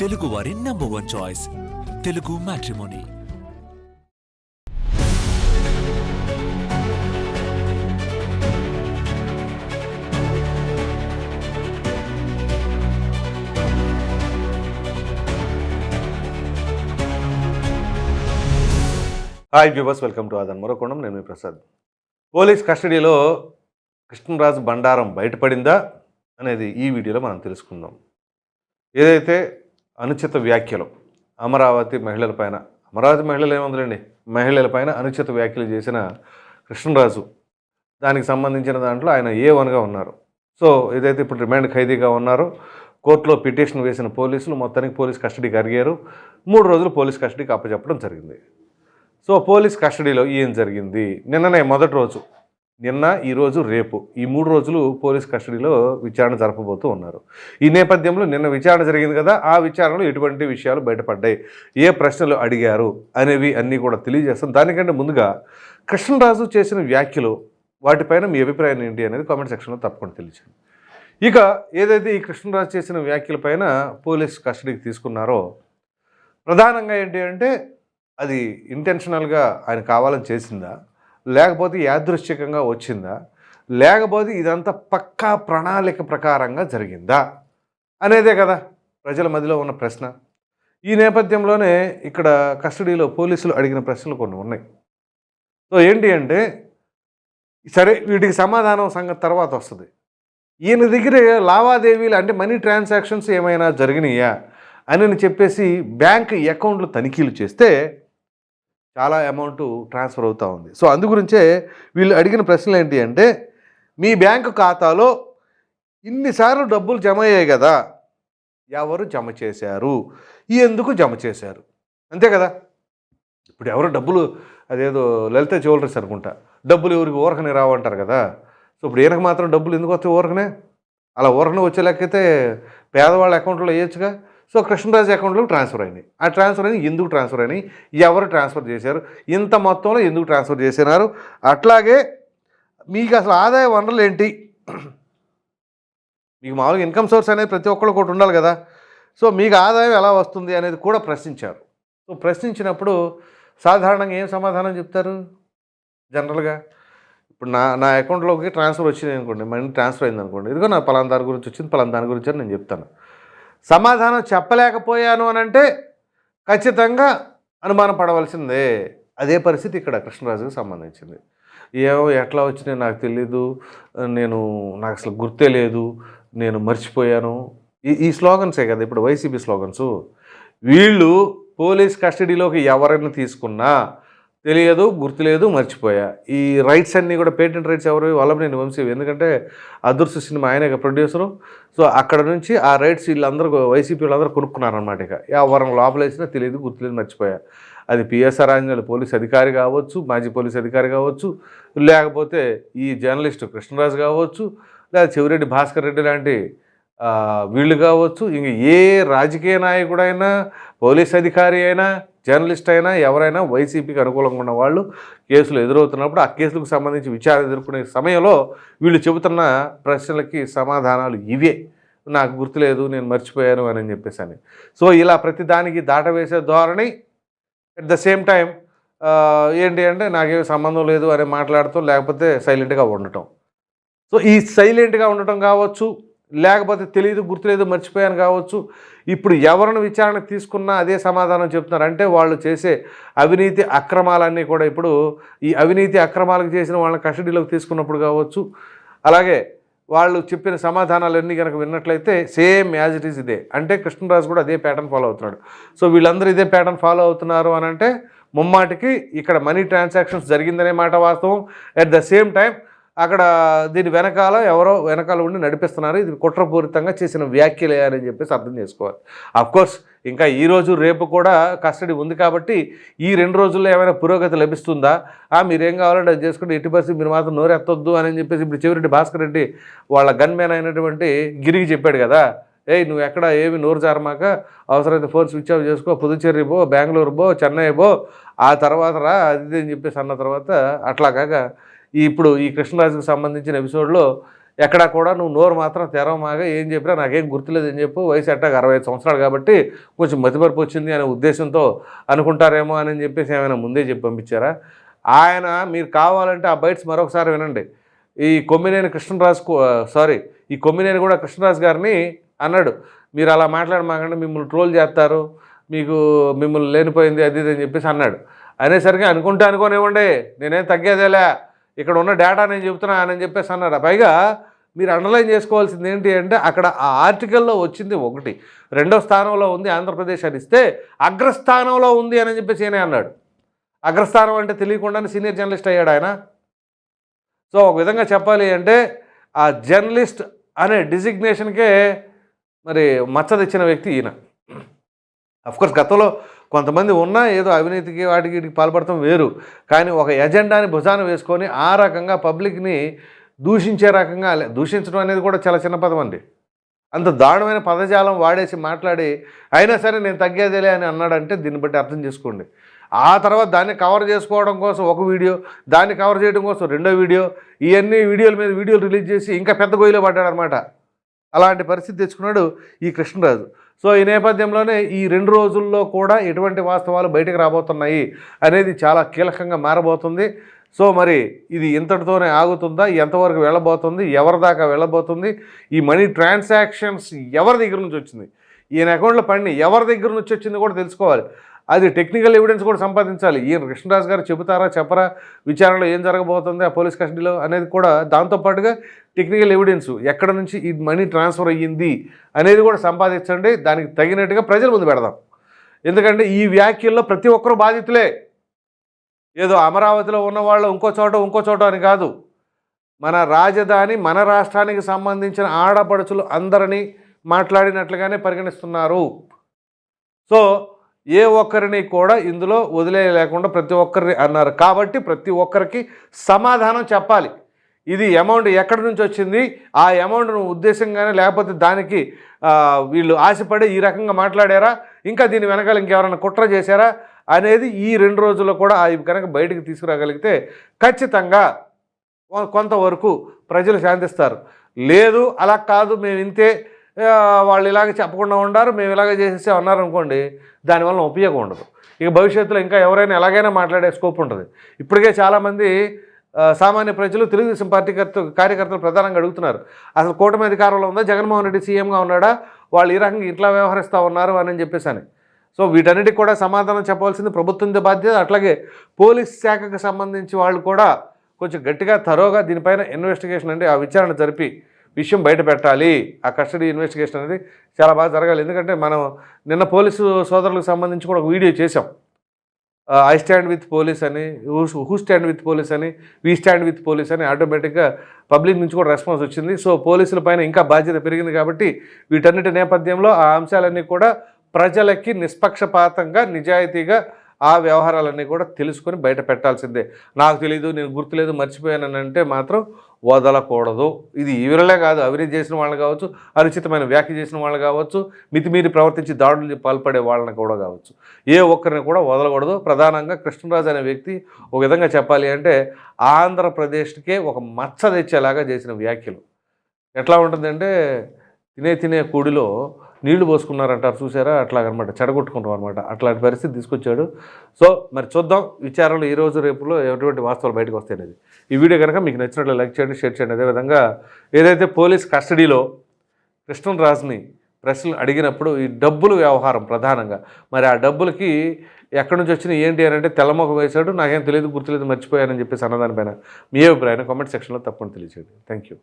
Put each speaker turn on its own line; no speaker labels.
తెలుగు వారి number one choice Telugu matrimony
hi viewers welcome to Aadhan మరొకొండం నేను మీ ప్రసాద్ పోలీస్ కస్టడీలో కృష్ణరాజు బండారం బయటపడిందా అనేది ఈ వీడియోలో మనం తెలుసుకుందాం. ఏదైతే అనుచిత వ్యాఖ్యలు. అమరావతి మహిళలపైన అమరావతి మహిళలు ఏముందండి మహిళలపైన అనుచిత వ్యాఖ్యలు చేసిన కృష్ణరాజు. దానికి సంబంధించిన దాంట్లో ఆయన ఏ వన్గా ఉన్నారు? సో ఏదైతే ఇప్పుడు రిమాండ్ ఖైదీగా ఉన్నారో కోర్టులో పిటిషన్ వేసిన పోలీసులు మొత్తానికి పోలీస్ కస్టడీకి అరిగారు. మూడు రోజులు పోలీస్ కస్టడీకి అప్పచెప్పడం జరిగింది. సో పోలీస్ కస్టడీలో ఏం జరిగింది? నిన్ననే మొదటి రోజు నిన్న ఈరోజు రేపు. ఈ మూడు రోజులు పోలీస్ కస్టడీలో విచారణ జరపబోతూ ఉన్నారు. ఈ నేపథ్యంలో నిన్న విచారణ జరిగింది కదా ఆ విచారణలో ఎటువంటి విషయాలు బయటపడ్డాయి ఏ ప్రశ్నలు అడిగారు అనేవి అన్నీ కూడా తెలియజేస్తాం. దానికంటే ముందుగా కృష్ణరాజు చేసిన వ్యాఖ్యలు వాటిపైన మీ అభిప్రాయం ఏంటి అనేది కామెంట్ సెక్షన్లో తప్పకుండా తెలియచేయండి. ఇక ఏదైతే ఈ కృష్ణరాజు చేసిన వ్యాఖ్యలపైన పోలీస్ కస్టడీకి తీసుకున్నారో ప్రధానంగా ఏంటి అంటే అది ఇంటెన్షనల్గా ఆయన కావాలని చేసిందా? లేకపోతే యాదృశ్చికంగా వచ్చిందా? లేకపోతే ఇదంతా పక్కా ప్రణాళిక ప్రకారంగా జరిగిందా? అనేదే కదా ప్రజల మధ్యలో ఉన్న ప్రశ్న. ఈ నేపథ్యంలోనే ఇక్కడ కస్టడీలో పోలీసులు అడిగిన ప్రశ్నలు కొన్ని ఉన్నాయి. సో ఏంటి అంటే సరే వీటికి సమాధానం సంగతి తర్వాత వస్తుంది. ఈయన దగ్గర లావాదేవీలు అంటే మనీ ట్రాన్సాక్షన్స్ ఏమైనా జరిగినాయా? అని చెప్పేసి బ్యాంక్ అకౌంట్లు తనిఖీలు చేస్తే చాలా అమౌంట్ ట్రాన్స్ఫర్ అవుతూ ఉంది. సో అందు గురించే వీళ్ళు అడిగిన ప్రశ్నలు ఏంటి అంటే మీ బ్యాంకు ఖాతాలో ఇన్నిసార్లు డబ్బులు జమ అయ్యాయి కదా ఎవరు జమ చేశారు? ఎందుకు జమ చేశారు? అంతే కదా? ఇప్పుడు ఎవరు డబ్బులు అదేదో లలిత జ్యువెలరీస్ అనుకుంటా డబ్బులు ఎవరికి ఊరకనే రావంటారు కదా. సో ఇప్పుడు ఈయనకు మాత్రం డబ్బులు ఎందుకు వస్తాయి ఊరకనే? అలా ఊరకనే వచ్చే లెక్కైతే పేదవాళ్ళ అకౌంట్లో వేయచ్చుగా? సో కృష్ణరాజు అకౌంట్లోకి ట్రాన్స్ఫర్ అయినాయి ఆ ట్రాన్స్ఫర్ అయినాయి ఎందుకు ట్రాన్స్ఫర్ అయినాయి ఎవరు ట్రాన్స్ఫర్ చేశారు? ఇంత మొత్తంలో ఎందుకు ట్రాన్స్ఫర్ చేసినారు? అట్లాగే మీకు అసలు ఆదాయ వనరులు ఏంటి? మీకు మామూలుగా ఇన్కమ్ సోర్స్ అనేది ప్రతి ఒక్కళ్ళు ఒకటి ఉండాలి కదా. సో మీకు ఆదాయం ఎలా వస్తుంది అనేది కూడా ప్రశ్నించారు. సో ప్రశ్నించినప్పుడు సాధారణంగా ఏం సమాధానం చెప్తారు? జనరల్గా ఇప్పుడు నా నా అకౌంట్లోకి ట్రాన్స్ఫర్ వచ్చింది అనుకోండి మనీ ట్రాన్స్ఫర్ అయింది అనుకోండి ఇదిగో నా పలానా దాని గురించి వచ్చింది పలానా దాని గురించి అని నేను చెప్తాను. సమాధానం చెప్పలేకపోయాను అని అంటే ఖచ్చితంగా అనుమానం పడవలసిందే అదే పరిస్థితి ఇక్కడ కృష్ణరాజుకి సంబంధించింది. ఏమో ఎట్లా వచ్చినాయి నాకు తెలీదు. నేను నాకు అసలు గుర్తే లేదు. నేను మర్చిపోయాను. ఈ ఈ స్లోగన్సే కదా ఇప్పుడు వైసీపీ స్లోగన్స్. వీళ్ళు పోలీస్ కస్టడీలోకి ఎవరైనా తీసుకున్నా తెలియదు గుర్తులేదు మర్చిపోయా. ఈ రైట్స్ అన్నీ కూడా పేటెంట్ రైట్స్ ఎవరు వల్లభనేని వంశీవి. ఎందుకంటే అదృశ్య సినిమా ఆయన ప్రొడ్యూసరు సో అక్కడ నుంచి ఆ రైట్స్ వీళ్ళందరూ వైసీపీ వాళ్ళందరూ కొనుక్కున్నారనమాట ఇక. ఎవరిని లోపలేసినా తెలియదు గుర్తులేదు మర్చిపోయా. అది పిఎస్ఆర్ ఆంజనేయులు పోలీస్ అధికారి కావచ్చు మాజీ పోలీస్ అధికారి కావచ్చు లేకపోతే ఈ జర్నలిస్ట్ కృష్ణరాజు కావచ్చు లేదా చెవిరెడ్డి భాస్కర్ రెడ్డి లాంటి వీళ్ళు కావచ్చు. ఇంక ఏ రాజకీయ నాయకుడైనా పోలీస్ అధికారి అయినా జర్నలిస్ట్ అయినా ఎవరైనా వైసీపీకి అనుకూలంగా ఉన్న వాళ్ళు కేసులు ఎదురవుతున్నప్పుడు ఆ కేసులకు సంబంధించి విచారణ ఎదుర్కొనే సమయంలో వీళ్ళు చెబుతున్న ప్రశ్నలకి సమాధానాలు ఇవే. నాకు గుర్తులేదు నేను మర్చిపోయాను అని చెప్పేసి సో ఇలా ప్రతి దానికి దాట వేసే ధోరణి అట్ ద సేమ్ టైం ఏంటి అంటే నాకేం సంబంధం లేదు అని మాట్లాడుతూ లేకపోతే సైలెంట్గా ఉండటం. సో ఈ సైలెంట్గా ఉండటం కావచ్చు లేకపోతే తెలియదు గుర్తులేదు మర్చిపోయాను కావచ్చు. ఇప్పుడు ఎవరిని విచారణ తీసుకున్నా అదే సమాధానం చెప్తున్నారు. అంటే వాళ్ళు చేసే అవినీతి అక్రమాలన్నీ కూడా ఇప్పుడు ఈ అవినీతి అక్రమాలకు చేసిన వాళ్ళని కస్టడీలోకి తీసుకున్నప్పుడు కావచ్చు. అలాగే వాళ్ళు చెప్పిన సమాధానాలన్నీ కనుక విన్నట్లయితే సేమ్ యాజ్ ఇట్ ఈస్ ఇదే. అంటే కృష్ణరాజు కూడా అదే ప్యాటర్న్ ఫాలో అవుతున్నాడు. సో వీళ్ళందరూ ఇదే ప్యాటర్న్ ఫాలో అవుతున్నారు అని అంటే ముమ్మాటికి ఇక్కడ మనీ ట్రాన్సాక్షన్స్ జరిగిందనే మాట వాస్తవం. అట్ ద సేమ్ టైం అక్కడ దీని వెనకాల ఎవరో వెనకాల ఉండి నడిపిస్తున్నారు. ఇది కుట్రపూరితంగా చేసిన వ్యాఖ్యలే అని చెప్పేసి అర్థం చేసుకోవాలి. అఫ్కోర్స్ ఇంకా ఈరోజు రేపు కూడా కస్టడీ ఉంది కాబట్టి ఈ రెండు రోజుల్లో ఏమైనా పురోగతి లభిస్తుందా? ఆ మీరేం కావాలంటే అది చేసుకుంటే ఎట్టి పరిస్థితి మీరు మాత్రం నోరెత్తొద్దు అని చెప్పేసి ఇప్పుడు చివరెడ్డి భాస్కర్ రెడ్డి వాళ్ళ గన్ మ్యాన్ అయినటువంటి గిరికి చెప్పాడు కదా. ఏయ్ నువ్వు ఎక్కడ ఏమి నోరు జారమాక అవసరమైతే ఫోన్ స్విచ్ ఆఫ్ చేసుకో పుదుచ్చేరి పో బెంగళూరు పో చెన్నై పో. ఆ తర్వాత రా అది ఇది అని చెప్పేసి అన్న తర్వాత అట్లా కాక ఇప్పుడు ఈ కృష్ణరాజుకు సంబంధించిన ఎపిసోడ్లో ఎక్కడా కూడా నువ్వు నోరు మాత్రం తెరవమాగా ఏం చెప్పినా నాకేం గుర్తులేదు అని చెప్పు. వయసు ఎట్టాక అరవై సంవత్సరాలు కాబట్టి కొంచెం మతిమరుపు వచ్చింది అనే ఉద్దేశంతో అనుకుంటారేమో అని చెప్పేసి ఏమైనా ముందే చెప్పి పంపించారా? ఆయన మీరు కావాలంటే ఆ బైట్స్ మరొకసారి వినండి. ఈ కొమ్మినేని కృష్ణరాజు సారీ ఈ కొమ్మినేని కూడా కృష్ణరాజు గారిని అన్నాడు. మీరు అలా మాట్లాడమాకండి మిమ్మల్ని ట్రోల్ చేస్తారు మీకు మిమ్మల్ని లేనిపోయింది అది ఇది అని చెప్పేసి అన్నాడు. అనేసరికి అనుకుంటే అనుకోనివ్వండి నేనేం తగ్గేదేలే ఇక్కడ ఉన్న డేటా నేను చెప్తున్నా అని చెప్పేసి అన్నాడు పైగా మీరు అండర్లైన్ చేసుకోవాల్సింది ఏంటి అంటే అక్కడ ఆ ఆర్టికల్లో వచ్చింది ఒకటి. రెండో స్థానంలో ఉంది ఆంధ్రప్రదేశ్ అని ఇస్తే అగ్రస్థానంలో ఉంది అని చెప్పేసి ఈయనే అన్నాడు. అగ్రస్థానం అంటే తెలియకుండానే సీనియర్ జర్నలిస్ట్ అయ్యాడు ఆయన. సో ఒక విధంగా చెప్పాలి అంటే ఆ జర్నలిస్ట్ అనే డిజిగ్నేషన్కే మరి మచ్చ తెచ్చిన వ్యక్తి ఈయన. అఫ్కోర్స్ గతంలో కొంతమంది ఉన్నా ఏదో అవినీతికి వాటికి వీటికి పాల్పడటం వేరు. కానీ ఒక ఎజెండాని భుజాన వేసుకొని ఆ రకంగా పబ్లిక్ని దూషించే రకంగా లే- దూషించడం అనేది కూడా చాలా చిన్న పదం అండి. అంత దారుణమైన పదజాలం వాడేసి మాట్లాడి అయినా సరే నేను తగ్గేదేలే అని అన్నాడంటే దీన్ని బట్టి అర్థం చేసుకోండి. ఆ తర్వాత దాన్ని కవర్ చేసుకోవడం కోసం ఒక వీడియో దాన్ని కవర్ చేయడం కోసం రెండో వీడియో ఇవన్నీ వీడియోల మీద వీడియోలు రిలీజ్ చేసి ఇంకా పెద్ద గొయ్యిలో పడ్డాడు అనమాట అలాంటి పరిస్థితి తెచ్చుకున్నాడు ఈ కృష్ణరాజు. సో ఈ నేపథ్యంలోనే ఈ రెండు రోజుల్లో కూడా ఎటువంటి వాస్తవాలు బయటకు రాబోతున్నాయి అనేది చాలా కీలకంగా మారబోతుంది. సో మరి ఇది ఇంతటితోనే ఆగుతుందా? ఎంతవరకు వెళ్ళబోతుంది? ఎవరి దాకా వెళ్ళబోతుంది? ఈ మనీ ట్రాన్సాక్షన్స్ ఎవరి దగ్గర నుంచి వచ్చింది? ఈయన అకౌంట్లో పడిన ఎవరి దగ్గర నుంచి వచ్చింది కూడా తెలుసుకోవాలి. అది టెక్నికల్ ఎవిడెన్స్ కూడా సంపాదించాలి. ఈయన కృష్ణరాజు గారు చెబుతారా చెప్పరా? విచారణలో ఏం జరగబోతుంది ఆ పోలీస్ కస్టడీలో అనేది కూడా దాంతోపాటుగా టెక్నికల్ ఎవిడెన్స్ ఎక్కడ నుంచి ఈ మనీ ట్రాన్స్ఫర్ అయ్యింది అనేది కూడా సంపాదించండి. దానికి తగినట్టుగా ప్రజల ముందు పెడదాం. ఎందుకంటే ఈ వ్యాఖ్యల్లో ప్రతి ఒక్కరూ బాధితులే. ఏదో అమరావతిలో ఉన్నవాళ్ళు ఇంకో చోట ఇంకో చోట అని కాదు. మన రాజధాని మన రాష్ట్రానికి సంబంధించిన ఆడపడుచులు అందరినీ మాట్లాడినట్లుగానే పరిగణిస్తున్నారు. సో ఏ ఒక్కరిని కూడా ఇందులో వదిలేయలేకుండా ప్రతి ఒక్కరిని అన్నారు. కాబట్టి ప్రతి ఒక్కరికి సమాధానం చెప్పాలి. ఇది అమౌంట్ ఎక్కడి నుంచి వచ్చింది? ఆ అమౌంట్ను ఉద్దేశంగానే లేకపోతే దానికి వీళ్ళు ఆశపడి ఈ రకంగా మాట్లాడారా? ఇంకా దీని వెనకాల ఇంకెవరైనా కుట్ర చేశారా? అనేది ఈ రెండు రోజుల్లో కూడా అవి కనుక బయటకు తీసుకురాగలిగితే ఖచ్చితంగా కొంతవరకు ప్రజలు శాంతిస్తారు. లేదు అలా కాదు మేము ఇంతే వాళ్ళు ఇలాగ చెప్పకుండా ఉండారు మేము ఇలాగ చేసేసి ఉన్నారు అనుకోండి దానివల్ల ఉపయోగం ఉండదు. ఇక భవిష్యత్తులో ఇంకా ఎవరైనా ఎలాగైనా మాట్లాడే స్కోప్ ఉంటుంది. ఇప్పటికే చాలామంది సామాన్య ప్రజలు తెలుగుదేశం పార్టీ కర్త కార్యకర్తలు ప్రధానంగా అడుగుతున్నారు. అసలు కూటమి అధికారంలో ఉందా? జగన్మోహన్ రెడ్డి సీఎంగా ఉన్నాడా? వాళ్ళు ఈ రకంగా ఇట్లా వ్యవహరిస్తూ ఉన్నారు అని చెప్పేసి అని. సో వీటన్నిటికి కూడా సమాధానం చెప్పవలసింది ప్రభుత్వంతో బాధ్యత. అట్లాగే పోలీస్ శాఖకు సంబంధించి వాళ్ళు కూడా కొంచెం గట్టిగా తరోగా దీనిపైన ఇన్వెస్టిగేషన్ అంటే ఆ విచారణ జరిపి విషయం బయట పెట్టాలి. ఆ కస్టడీ ఇన్వెస్టిగేషన్ అనేది చాలా బాగా జరగాలి. ఎందుకంటే మనం నిన్న పోలీసు సోదరులకు సంబంధించి కూడా ఒక వీడియో చేసాం ఐ స్టాండ్ విత్ పోలీస్ అని హూ స్టాండ్ విత్ పోలీస్ అని వీ స్టాండ్ విత్ పోలీస్ అని ఆటోమేటిక్గా పబ్లిక్ నుంచి కూడా రెస్పాన్స్ వచ్చింది. సో పోలీసుల పైన ఇంకా బాధ్యత పెరిగింది కాబట్టి వీటన్నిటి నేపథ్యంలో ఆ అంశాలన్నీ కూడా ప్రజలకి నిష్పక్షపాతంగా నిజాయితీగా ఆ వ్యవహారాలన్నీ కూడా తెలుసుకొని బయట పెట్టాల్సిందే. నాకు తెలియదు నేను గుర్తులేదు మర్చిపోయానంటే అంటే మాత్రం వదలకూడదు. ఇది ఈవిరలే కాదు అవినీతి చేసిన వాళ్ళు కావచ్చు అనుచితమైన వ్యాఖ్య చేసిన వాళ్ళు కావచ్చు మితిమీరి ప్రవర్తించి దాడులు పాల్పడే వాళ్ళని కూడా కావచ్చు. ఏ ఒక్కరిని కూడా వదలకూడదు. ప్రధానంగా కృష్ణరాజు అనే వ్యక్తి ఒక విధంగా చెప్పాలి అంటే ఆంధ్రప్రదేశ్కే ఒక మచ్చ తెచ్చేలాగా చేసిన వ్యాఖ్యలు. ఎట్లా ఉంటుందంటే తినే తినే కూడిలో నీళ్ళు పోసుకున్నారంటారు చూసారా? అట్లాగనమాట చెడగొట్టుకుంటాం అనమాట అట్లాంటి పరిస్థితి తీసుకొచ్చాడు. సో మరి చూద్దాం విచారణలు ఈ రోజు రేపులో ఎటువంటి వాస్తవాలు బయటకు వస్తాయి అనేది. ఈ వీడియో కనుక మీకు నచ్చినట్లు లైక్ చేయండి షేర్ చేయండి. అదేవిధంగా ఏదైతే పోలీస్ కస్టడీలో కృష్ణరాజుని ప్రశ్నలు అడిగినప్పుడు ఈ డబ్బులు వ్యవహారం ప్రధానంగా మరి ఆ డబ్బులకి ఎక్కడి నుంచి వచ్చినాయి ఏంటి అని అంటే తెల్లమొఖం వేశాడు నాకేం తెలియదు గుర్తులేదు మర్చిపోయానని చెప్పేసి అన్నదానిపైన మీ అభిప్రాయం కామెంట్ సెక్షన్లో తప్పని తెలియచేయండి. Thank you.